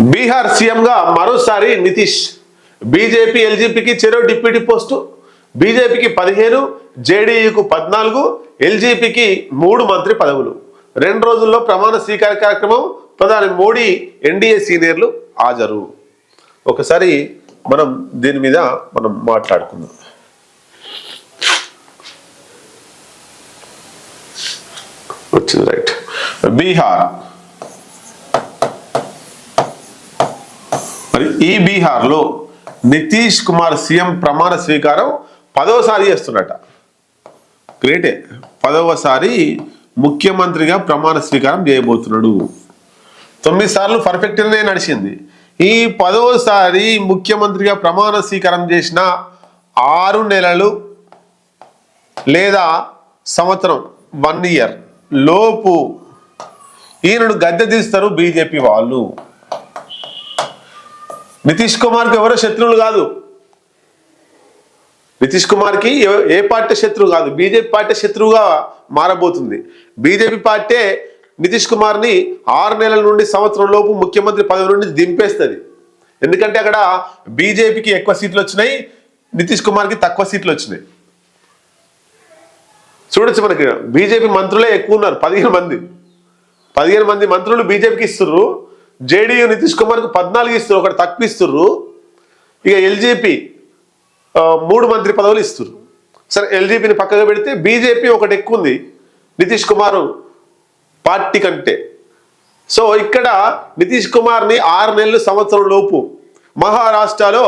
బీహార్ సీఎంగా మరోసారి నితీష్. బీజేపీ ఎల్జీపీకి చెరో డిప్యూటీ పోస్టు. బీజేపీకి పదిహేను జేడీయూకు పద్నాలుగు ఎల్జీపీకి మూడు మంత్రి పదవులు. రెండు రోజుల్లో ప్రమాణ స్వీకార కార్యక్రమం ప్రధాని మోడీ ఎన్డీఏ సీనియర్లు హాజరు. ఒకసారి మనం దీని మీద మనం మాట్లాడుకుందాం. వచ్చింది రైట్. బీహార్. ఈ బీహార్లో నితీష్ కుమార్ సీఎం ప్రమాణ స్వీకారం పదవసారి చేస్తున్నట. గ్రేటే. పదవసారి ముఖ్యమంత్రిగా ప్రమాణ స్వీకారం చేయబోతున్నాడు. తొమ్మిది సార్లు పర్ఫెక్ట్గానే నడిచింది. ఈ పదవసారి ముఖ్యమంత్రిగా ప్రమాణ స్వీకారం చేసిన ఆరు నెలలు లేదా సంవత్సరం వన్ ఇయర్ లోపు ఈయనను గద్దె తీస్తారు బీజేపీ వాళ్ళు. నితీష్ కుమార్కి ఎవరో శత్రువులు కాదు. నితీష్ కుమార్కి ఏ పార్టీ శత్రువు కాదు. బీజేపీ పార్టీ శత్రువుగా మారబోతుంది. బీజేపీ పార్టీ నితీష్ కుమార్ని ఆరు నెలల నుండి సంవత్సరం లోపు ముఖ్యమంత్రి పదవి నుండి దింపేస్తుంది. ఎందుకంటే అక్కడ బీజేపీకి ఎక్కువ సీట్లు వచ్చినాయి నితీష్ కుమార్కి తక్కువ సీట్లు వచ్చినాయి. చూడొచ్చు మనకి. బీజేపీ మంత్రులే ఎక్కువ ఉన్నారు. పదిహేను మంది. పదిహేను మంది మంత్రులు బీజేపీకి ఇస్తుర్రు. జేడీయూ నితీష్ కుమార్కి పద్నాలుగు ఇస్తున్నారు ఒకటి తక్కువ ఇక ఎల్జేపీ మూడు మంత్రి పదవులు ఇస్తుర్రు. సరే ఎల్జేపీని పక్కగా పెడితే బీజేపీ ఒకటి ఎక్కువ ఉంది నితీష్ కుమార్ పార్టీ కంటే. సో ఇక్కడ నితీష్ కుమార్ని ఆరు నెలలు సంవత్సరం లోపు మహారాష్ట్రలో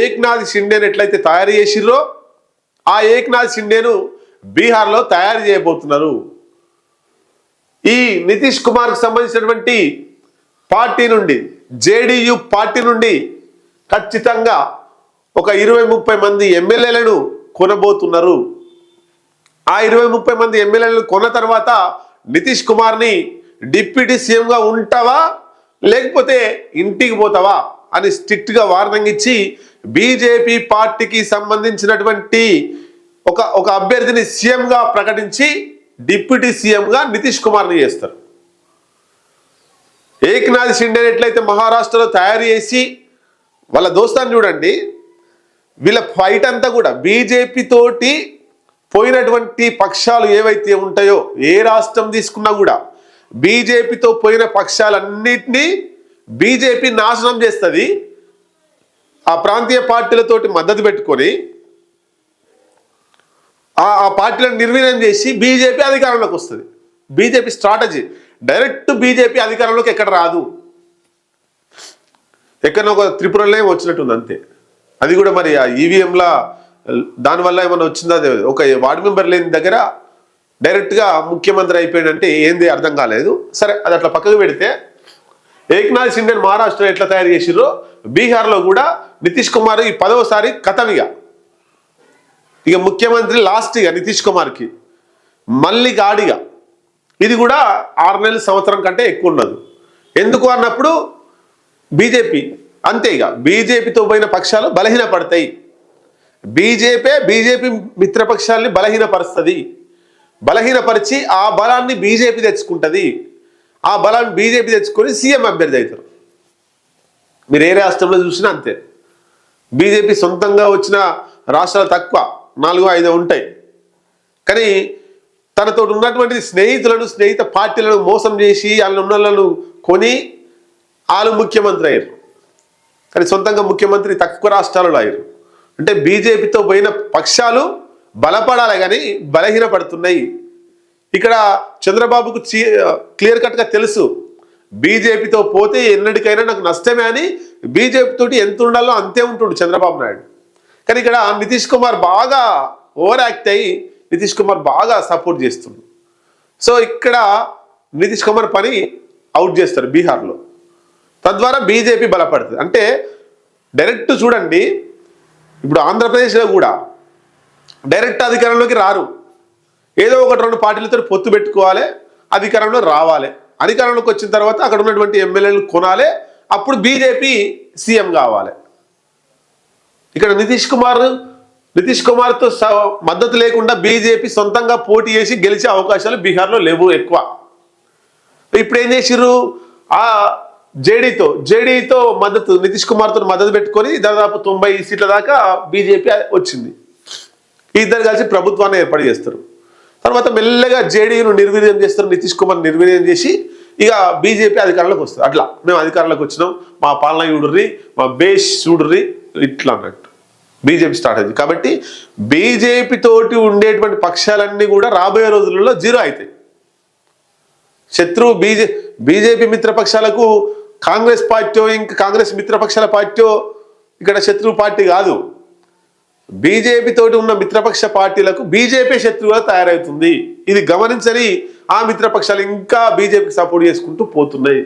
ఏక్నాథ్ షిండేని ఎట్లయితే తయారు చేసిర్రో ఆ ఏక్నాథ్ షిండేను బీహార్లో తయారు చేయబోతున్నారు. ఈ నితీష్ కుమార్కి సంబంధించినటువంటి పార్టీ నుండి జేడీయూ పార్టీ నుండి ఖచ్చితంగా ఒక ఇరవై ముప్పై మంది ఎమ్మెల్యేలను కొనబోతున్నారు. ఆ ఇరవై ముప్పై మంది ఎమ్మెల్యేలను కొన్న తర్వాత నితీష్ కుమార్ని డిప్యూటీ సీఎంగా ఉంటావా? లేకపోతే ఇంటికి పోతావా? అని స్ట్రిక్ట్గా వార్నింగ్ ఇచ్చి బీజేపీ పార్టీకి సంబంధించినటువంటి ఒక ఒక అభ్యర్థిని సీఎంగా ప్రకటించి డిప్యూటీ సీఎంగా నితీష్ కుమార్ని చేస్తారు. ఏక్నాథ్ షిండే ఎట్లయితే మహారాష్ట్రలో తయారు చేసి వాళ్ళ దోస్తాన్ని చూడండి వీళ్ళ ఫైట్ అంతా కూడా బీజేపీ తోటి పోయినటువంటి పక్షాలు ఏవైతే ఉంటాయో ఏ రాష్ట్రం తీసుకున్నా కూడా బీజేపీతో పోయిన పక్షాలన్నిటినీ బీజేపీ నాశనం చేస్తుంది. ఆ ప్రాంతీయ పార్టీలతోటి మద్దతు పెట్టుకొని ఆ ఆ పార్టీలను నిర్వీర్యం చేసి బీజేపీ అధికారంలోకి వస్తుంది. బీజేపీ స్ట్రాటజీ డైరెక్ట్ బీజేపీ అధికారంలోకి ఎక్కడ రాదు. ఎక్కడో ఒక త్రిపురలో వచ్చినట్టుంది అంతే. అది కూడా మరి ఆ ఈవీఎంల దానివల్ల ఏమైనా వచ్చిందా? ఒక వార్డు మెంబర్ లేని దగ్గర డైరెక్ట్గా ముఖ్యమంత్రి అయిపోయాడంటే ఏంది అర్థం కాలేదు. సరే అది అట్లా పక్కకు పెడితే ఏక్నాథ్ షిండేని మహారాష్ట్ర ఎట్లా తయారు చేసిర్రో బీహార్లో కూడా నితీష్ కుమార్ ఈ పదవసారి కథమిగా ఇక ముఖ్యమంత్రి లాస్ట్ ఇక నితీష్ కుమార్కి మళ్ళీ గాడిగా ఇది కూడా ఆరు నెలల సంవత్సరం కంటే ఎక్కువ ఉన్నది. ఎందుకు అన్నప్పుడు బీజేపీ అంతే ఇక. బీజేపీతో పోయిన పక్షాలు బలహీనపడతాయి. BJP BJP మిత్రపక్షాలని బలహీనపరుస్తుంది. బలహీనపరిచి ఆ బలాన్ని బీజేపీ తెచ్చుకుంటుంది. ఆ బలాన్ని బీజేపీ తెచ్చుకొని సీఎం అభ్యర్థి అవుతారు. మీరు ఏ రాష్ట్రంలో చూసినా అంతే. బీజేపీ సొంతంగా వచ్చిన రాష్ట్రాలు తక్కువ నాలుగు ఐదు ఉంటాయి. కానీ తనతో ఉన్నటువంటి స్నేహితులను స్నేహిత పార్టీలను మోసం చేసి వాళ్ళు ఉన్న వాళ్ళను కొని వాళ్ళు ముఖ్యమంత్రి అయ్యారు. కానీ సొంతంగా ముఖ్యమంత్రి తక్కువ రాష్ట్రాలలో అయ్యారు. అంటే బీజేపీతో పోయిన పక్షాలు బలపడాలి కానీ బలహీనపడుతున్నాయి. ఇక్కడ చంద్రబాబుకు క్లియర్ కట్గా తెలుసు. బీజేపీతో పోతే ఎన్నటికైనా నాకు నష్టమే అని బీజేపీతో ఎంత ఉండాలో అంతే ఉంటుండు చంద్రబాబు నాయుడు. కానీ ఇక్కడ నితీష్ కుమార్ బాగా ఓవర్ యాక్ట్ అయ్యి నితీష్ కుమార్ బాగా సపోర్ట్ చేస్తుండు. సో ఇక్కడ నితీష్ కుమార్ పని అవుట్ చేస్తారు బీహార్లో. తద్వారా బీజేపీ బలపడుతుంది. అంటే డైరెక్ట్ చూడండి ఇప్పుడు ఆంధ్రప్రదేశ్లో కూడా డైరెక్ట్ అధికారంలోకి రారు. ఏదో ఒకటి రెండు పార్టీలతో పొత్తు పెట్టుకోవాలి అధికారంలో రావాలి. అధికారంలోకి వచ్చిన తర్వాత అక్కడ ఉన్నటువంటి ఎమ్మెల్యేలు కొనాలి అప్పుడు బీజేపీ సీఎం కావాలి. ఇక్కడ నితీష్ కుమార్ నితీష్ కుమార్తో స- మద్దతు లేకుండా బీజేపీ సొంతంగా పోటీ చేసి గెలిచే అవకాశాలు బీహార్లో లేవు ఎక్కువ. ఇప్పుడు ఏం చేసిర్రు? ఆ జేడీతో జేడీతో మద్దతు నితీష్ కుమార్తో మద్దతు పెట్టుకొని దాదాపు తొంభై సీట్ల దాకా బీజేపీ వచ్చింది. ఇద్దరు కలిసి ప్రభుత్వాన్ని ఏర్పాటు చేస్తారు. తర్వాత మెల్లగా జేడీయూను నిర్వీర్యం చేస్తారు నితీష్ కుమార్ నిర్వీర్యం చేసి ఇక బీజేపీ అధికారంలోకి వస్తుంది. అట్లా. మేము అధికారంలోకి వచ్చినాం. మా పాలన చూడుర్రి మా బేస్ చూడుర్రి ఇట్లా అన్నట్టు. బీజేపీ స్టార్ట్ అయింది. కాబట్టి బీజేపీ తోటి ఉండేటువంటి పక్షాలన్నీ కూడా రాబోయే రోజులలో జీరో అవుతాయి శత్రువు బీజే బీజేపీ మిత్రపక్షాలకు కాంగ్రెస్ పార్టీ ఇంకా కాంగ్రెస్ మిత్రపక్షాల పార్టీ ఇక్కడ శత్రువు పార్టీ కాదు. బీజేపీ తోటి ఉన్న మిత్రపక్ష పార్టీలకు బీజేపీ శత్రువుగా తయారవుతుంది. ఇది గమనించని ఆ మిత్రపక్షాలు ఇంకా బీజేపీకి సపోర్ట్ చేసుకుంటూ పోతున్నాయి.